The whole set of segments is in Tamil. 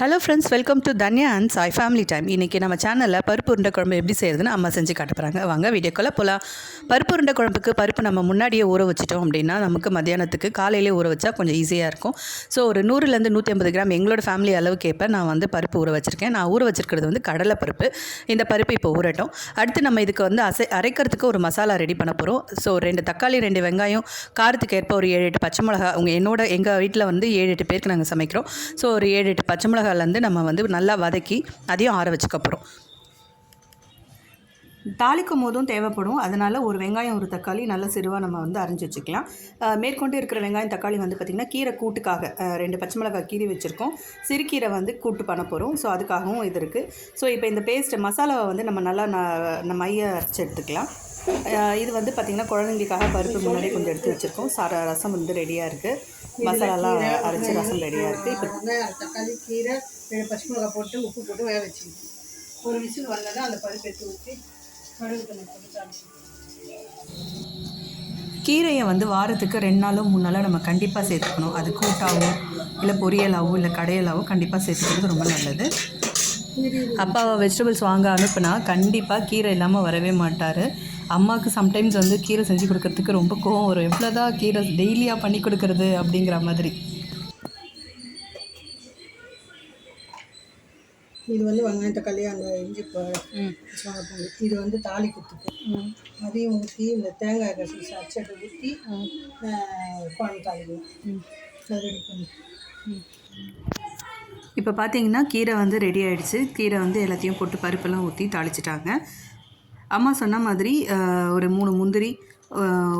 Hello friends welcome to Dhanya and Sai family time இன்றைக்கி நம்ம சேனலில் பருப்பு உருண்டை குழம்பு எப்படி செய்யறதுன்னு அம்மா செஞ்சு காட்ட போகிறாங்க வாங்க வீடியோக்குள்ளே போகலாம் பருப்பு உருண்டை குழம்புக்கு பருப்பு நம்ம முன்னாடியே ஊற வச்சிட்டோம் அப்படின்னா நமக்கு மத்தியானத்துக்கு காலையிலே ஊற வச்சா கொஞ்சம் ஈஸியாக இருக்கும். ஸோ ஒரு நூறுலேருந்து நூற்றி ஐம்பது கிராம் எங்களோட ஃபேமிலி அளவுக்கு ஏற்ப நான் வந்து பருப்பு ஊற வச்சுருக்கேன். நான் ஊற வச்சிருக்கிறது வந்து கடலை பருப்பு இந்த பருப்பு இப்போ ஊறட்டும். அடுத்து நம்ம இதுக்கு வந்து அசை அரைக்கிறதுக்கு ஒரு மசாலா ரெடி பண்ண போகிறோம் ஸோ ரெண்டு தக்காளி ரெண்டு வெங்காயம் காரத்துக்கு ஏற்ப ஒரு ஏழு எட்டு பச்சை மிளகா உங்கள் என்னோட எங்கள் வீட்டில் வந்து ஏழு எட்டு பேருக்கு நாங்கள் சமைக்கிறோம். ஸோ ஒரு ஏழு எட்டு பச்சை மிளகா வந்து நம்ம வந்து நல்லா வதக்கி அதையும் ஆற வச்சுக்க போகிறோம் தாளிக்கும் போதும் தேவைப்படும். அதனால் ஒரு வெங்காயம் ஒரு தக்காளி நல்ல சிறுவாக நம்ம வந்து அரைஞ்சி வச்சுக்கலாம். மேற்கொண்டு இருக்கிற வெங்காயம் தக்காளி வந்து பார்த்திங்கன்னா கீரை கூட்டுக்காக ரெண்டு பச்சை மிளகாய் கீரி வச்சுருக்கோம். சிறுகீரை வந்து கூட்டு பண்ண போகிறோம் ஸோ அதுக்காகவும் இது இருக்குது ஸோ இப்போ இந்த பேஸ்ட் மசாலாவை வந்து நம்ம நல்லா ந- நம்ம மைய அரைச்சி எடுத்துக்கலாம். இது வந்து பார்த்திங்கன்னா குழந்தைங்களுக்காக பருப்பு முன்னாடி கொஞ்சம் எடுத்து வச்சுருக்கோம். சார ரசம் வந்து ரெடியாக இருக்குது மசாலாலாம் அரைச்சி ரசம் ரெடியாக இருக்குது இப்போ தக்காளி கீரை பச்சை மிளகாய் போட்டு உப்பு போட்டு வேக வச்சுக்கணும் ஒரு விசில் வந்தோன்னா அந்த பருப்பு எடுத்து ஊற்றி கடுகு தண்ணி போட்டு கீரையை வந்து வாரத்துக்கு ரெண்டு நாளும் மூணு நாளும் நம்ம கண்டிப்பாக சேர்த்துக்கணும். அது கூட்டாவோ இல்லை பொரியலாவோ இல்லை கடையலாவோ கண்டிப்பாக சேர்த்துக்கிறது ரொம்ப நல்லது. அப்பாவை வெஜிடபிள்ஸ் வாங்க அனுப்புனா கண்டிப்பாக கீரை இல்லாமல் வரவே மாட்டார். அம்மாவுக்கு சம்டைம்ஸ் வந்து கீரை செஞ்சு கொடுக்கறதுக்கு ரொம்ப கோவம் வரும். எவ்வளோதான் கீரை டெய்லியாக பண்ணி கொடுக்கறது அப்படிங்கிற மாதிரி. இது வந்து வெங்காயம் தக்காளி அந்த இஞ்சி பூண்டு இது வந்து தாலி குத்துக்கு. அதையும் ஊற்றி இந்த தேங்காய் கசி அச்சட்டை ஊற்றி குழம்பு தாளிக்கணும். அது ரெடி பண்ணி. இப்போ பார்த்தீங்கன்னா கீரை வந்து ரெடி ஆகிடுச்சு கீரை வந்து எல்லாத்தையும் போட்டு பருப்பெல்லாம் ஊற்றி தாளிச்சிட்டாங்க. அம்மா சொன்ன மாதிரி ஒரு மூணு முந்திரி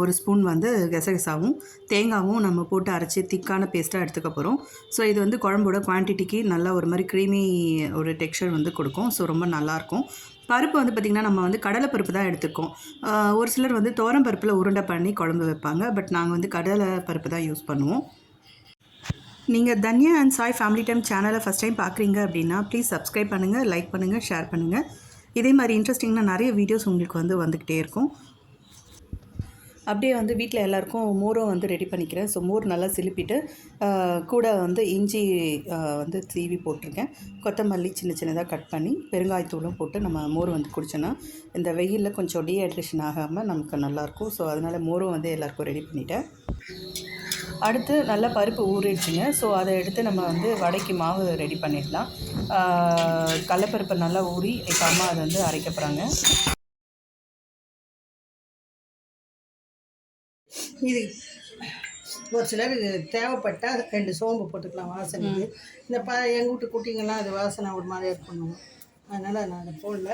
ஒரு ஸ்பூன் வந்து கசகசாவும் தேங்காவும் நம்ம போட்டு அரைச்சி திக்கான பேஸ்ட்டாக எடுத்துக்க போகிறோம் ஸோ இது வந்து குழம்போட குவான்டிட்டிக்கு நல்லா ஒரு மாதிரி க்ரீமி ஒரு டெக்ஸ்சர் வந்து கொடுக்கும். ஸோ ரொம்ப நல்லாயிருக்கும். பருப்பு வந்து பார்த்திங்கன்னா நம்ம வந்து கடலை பருப்பு தான் எடுத்துக்கோம். ஒரு சிலர் வந்து தோரம் பருப்பில் உருண்டை பண்ணி குழம்பு வைப்பாங்க. பட் நாங்கள் வந்து கடலை பருப்பு தான் யூஸ் பண்ணுவோம். நீங்கள் Dhanya and Sai family time சேனலை ஃபஸ்ட் டைம் பார்க்குறீங்க அப்படின்னா ப்ளீஸ் சப்ஸ்கிரைப் பண்ணுங்கள் லைக் பண்ணுங்கள் ஷேர் பண்ணுங்கள் இதே மாதிரி இன்ட்ரெஸ்டிங்காக நிறைய வீடியோஸ் உங்களுக்கு வந்து வந்துக்கிட்டே இருக்கும். அப்படியே வந்து வீட்டில் எல்லாருக்கும் மோரும் வந்து ரெடி பண்ணிக்கிறேன். ஸோ மோர் நல்லா சிலுப்பிட்டு கூட வந்து இஞ்சி வந்து சீவி போட்டிருக்கேன். கொத்தமல்லி சின்ன சின்னதாக கட் பண்ணி பெருங்காயத்தூளும் போட்டு நம்ம மோர் வந்து குடித்தோன்னா இந்த வெயிலில் கொஞ்சம் டீஹைட்ரேஷன் ஆகாமல் நமக்கு நல்லாயிருக்கும் ஸோ அதனால் மோரும் வந்து எல்லாருக்கும் ரெடி பண்ணிட்டேன். அடுத்து நல்லா பருப்பு ஊறிடுச்சுங்க. ஸோ அதை எடுத்து நம்ம வந்து வடைக்கு மாவு ரெடி பண்ணிடலாம். கடலப்பருப்பை நல்லா ஊறி இப்போ அம்மா அதை வந்து அரைக்க போகிறாங்க இது ஒரு சிலர் இது தேவைப்பட்டால் ரெண்டு சோம்பு போட்டுக்கலாம் வாசனைக்கு. இந்த ப எங்கள் வீட்டு குட்டிங்கெல்லாம் அது வாசனை ஒரு மாதிரியா இருக்கணும் அதனால் நான் அதை போடல.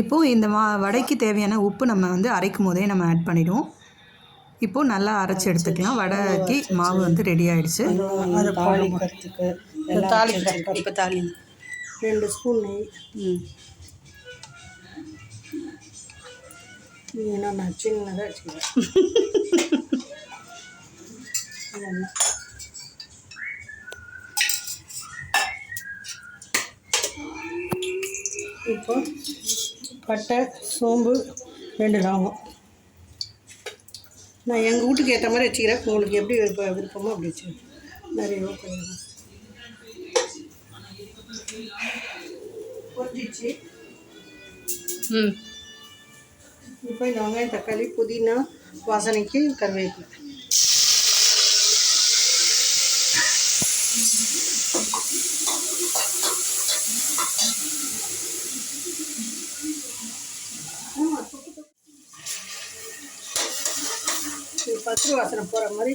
இப்போது இந்த மா வடைக்கு தேவையான உப்பு நம்ம வந்து அரைக்கும் போதே நம்ம ஆட் பண்ணிடுவோம். இப்போது நல்லா அரைச்சி எடுத்துக்கலாம். வடைக்கு மாவு வந்து ரெடி ஆயிடுச்சு. அதை தாளிக்கிறதுக்கு தாளிக்கிறதுக்கு இப்போ தாலி ரெண்டு ஸ்பூன் நெய். ம். ஏன்னா நான் சின்னதாக வச்சுக்கிறேன் இதெல்லாம். இப்போ பட்டை சோம்பு ரெண்டு லவங்கம். நான் எங்கள் வீட்டுக்கு ஏற்ற மாதிரி வச்சுக்கிறேன். உங்களுக்கு எப்படி விருப்ப விருப்பமோ அப்படி வச்சுக்கிறேன் நிறைய கொஞ்சிச்சு ம். இப்போ இந்த வெங்காயம் தக்காளி புதினா வாசனைக்கு கருவேப்பிலை. பத்து பச்சை வாசனை போகிற மாதிரி.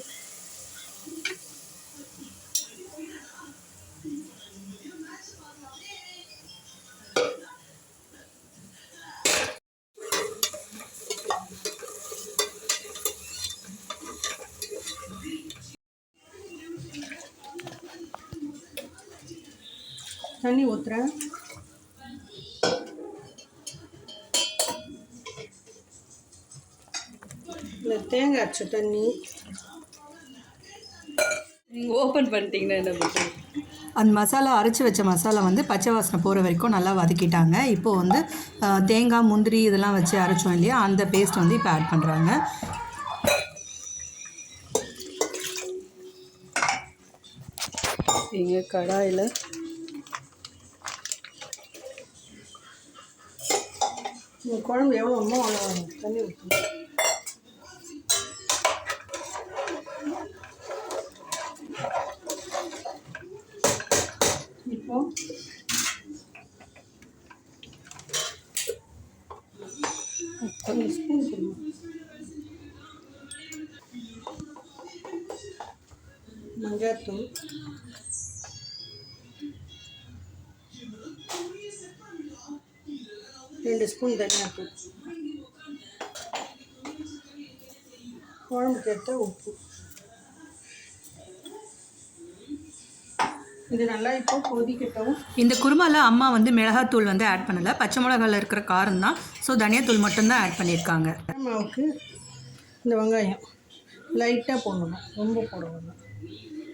தண்ணி ஊற்றுறேன் தேங்காய் அரைச்ச தண்ணி. நீங்கள் ஓப்பன் பண்ணிட்டீங்கன்னா என்ன பண்ணுறது அந்த மசாலா அரைச்சி வச்ச மசாலா வந்து பச்சை வாசனை போகிற வரைக்கும் நல்லா வதக்கிட்டாங்க. இப்போது வந்து தேங்காய் முந்திரி இதெல்லாம் வச்சு அரைச்சோம் இல்லையா? அந்த பேஸ்ட் வந்து இப்போ ஆட் பண்ணுறாங்க இங்கே கடாயில் குழம்பு எவ்வளோ தண்ணி ஊற்றணும் இப்போ கொஞ்சம் ஸ்பூன் கொடுங்க மஞ்சள்தூள் ரெண்டு ஸ்பூன் தனியாத்தூள் குழம்புக்கு ஏற்ற உப்பு இது நல்லா இப்போ கொதிக்கட்டும். இந்த குருமாவில் அம்மா வந்து மிளகாத்தூள் வந்து ஆட் பண்ணலை. பச்சை மிளகாவில் இருக்கிற காரம் தான். ஸோ தனியாத்தூள் மட்டும்தான் ஆட் பண்ணியிருக்காங்க. மாவுக்கு இந்த வெங்காயம் லைட்டாக போடணும். ரொம்ப போட வேண்டாம்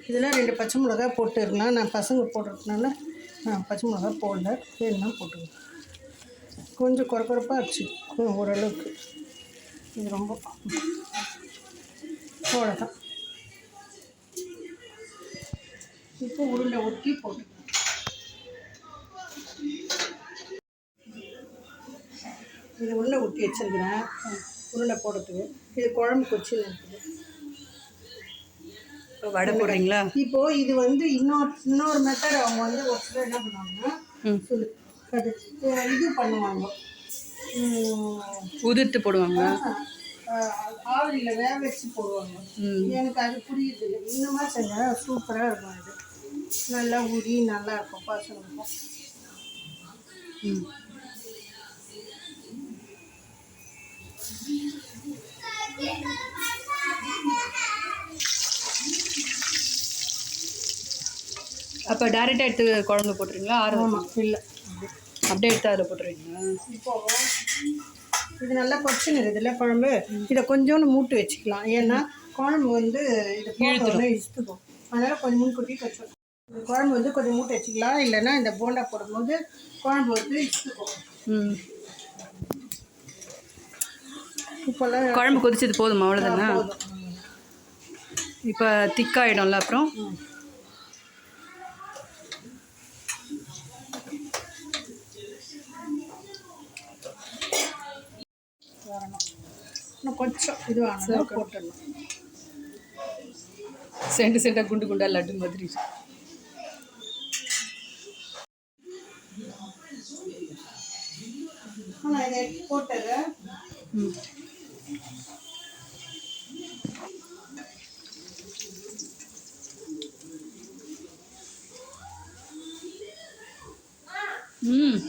இதில் ரெண்டு பச்சை மிளகா போட்டு இருக்கலாம் நான் பசங்க போடுறதுனால நான் பச்சை மிளகா போடல. வேணும்னா போட்டுக்கலாம். கொஞ்சம் குறை குறைப்பாக அடிச்சு ஓரளவுக்கு. இது ரொம்ப அவ்வளோதான் இப்போ உருண்டை ஊற்றி போட்டுக்கலாம். இது உருண்டை ஊற்றி வச்சிருக்கிறேன். உருண்டை போடுறதுக்கு. இது குழம்பு கொச்சியில் இருக்குது. வடை போடுறீங்களா? இப்போ இது வந்து இன்னொரு இன்னொரு மெத்தட் அவங்க வந்து ஒரு சிலர் என்ன பண்ணுவாங்கன்னா சொல்லு. அது இது பண்ணுவாங்க. உதிர்த்து போடுவாங்க அஹ் ஆவிரியில் வேக வச்சு போடுவாங்க. எனக்கு அது புரியுது. இல்லை இந்த மாதிரி செஞ்சால் சூப்பராக இருக்கும் அது. நல்லா உரி நல்லா இருக்கும். பசங்களுக்கும் ம் அப்போ டேரெக்டாக எடுத்து குழம்பு போட்டுருங்களா ஆமாம் இல்லை. அப்படியே எடுத்து அதில் போட்டுருவீங்களா? இப்போ இது நல்லா கொச்சின்னு இருக்குதுல்ல குழம்பு? இதை கொஞ்சோண்டு மூட்டு வச்சுக்கலாம். ஏன்னா குழம்பு வந்து இது போட்டோன்னே இழுத்துக்கும் அதனால் கொஞ்சம் முன்கூட்டி வச்சுக்கலாம் இந்த குழம்பு வந்து கொஞ்சம் மூட்டை வச்சுக்கலாம். இல்லைன்னா இந்த போண்டா போடும்போது குழம்பு வந்து இழுத்துக்கும் ம். இப்போல்லாம் குழம்பு கொதிச்சது போதுமா? அவ்வளோதானே இப்போ திக்காயிடும்ல அப்புறம்? இன்னும் கொஞ்சம் இது வாங்க போட்டுடணும். சென்டு சென்டாக குண்டு குண்டா லட்டு மாதிரி. போட்டதை. ம்.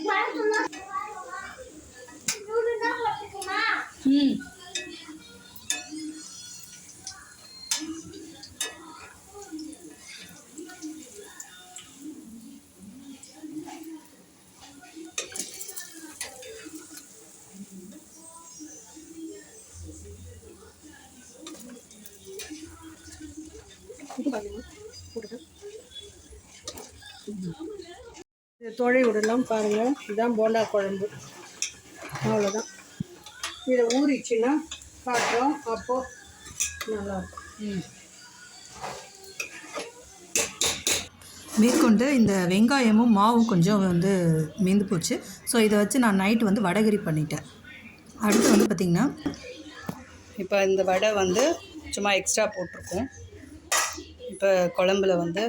இது பாருங்க போடுங்க இது தொழை விடலாம் பாருங்கள். இதுதான் போண்டா குழம்பு. அவ்வளோதான் இதை ஊறிச்சுன்னா காட்டுறோம். அப்போது நல்லாயிருக்கும். ம். மேற்கொண்டு இந்த வெங்காயமும் மாவும் கொஞ்சம் வந்து மீந்து போச்சு. ஸோ இதை வச்சு நான் நைட்டு வந்து வடகரி பண்ணிட்டேன். அடுத்து வந்து பார்த்திங்கன்னா இப்போ இந்த வடை வந்து சும்மா எக்ஸ்ட்ரா போட்டிருக்கோம். இப்போ குழம்புல வந்து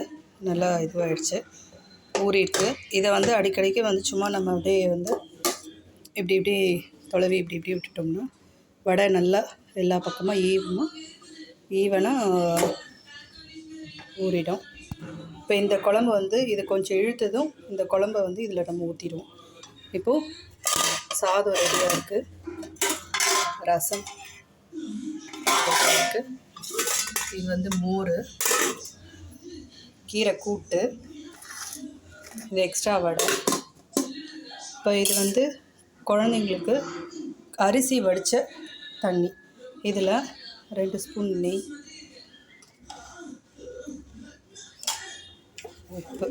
நல்லா இதுவாகிடுச்சு ஊறிருக்கு இதை வந்து அடிக்கடிக்கு வந்து சும்மா நம்ம அப்படியே வந்து இப்படி இப்படி தொலைவி இப்படி இப்படி விட்டுட்டோம்னா வடை நல்லா எல்லா பக்கமும் ஈவமாக ஈவனாக ஊறிடும். இப்போ இந்த குழம்பு வந்து இது கொஞ்சம் இழுத்ததும் இந்த குழம்ப வந்து இதில் நம்ம ஊற்றிடுவோம். இப்போது சாதம் ரெடியாக இருக்குது ரசம் இருக்குது இது வந்து மோர் கீரை கூட்டு இது எக்ஸ்ட்ரா வடை. இப்போ இது வந்து குழந்தைங்களுக்கு அரிசி வடித்த தண்ணி. இதில் ரெண்டு ஸ்பூன் நெய் உப்பு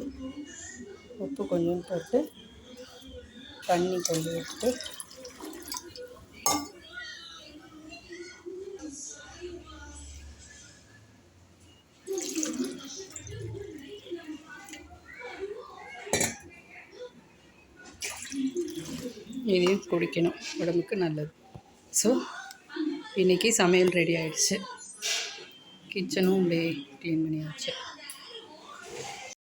உப்பு கொஞ்சம் போட்டு தண்ணி கொஞ்சம் விட்டுட்டு இதையும் குடிக்கணும். உடம்புக்கு நல்லது. ஸோ இன்றைக்கி சமையல் ரெடி ஆகிடுச்சு கிச்சனும் அப்படியே க்ளீன் பண்ணியாச்சு.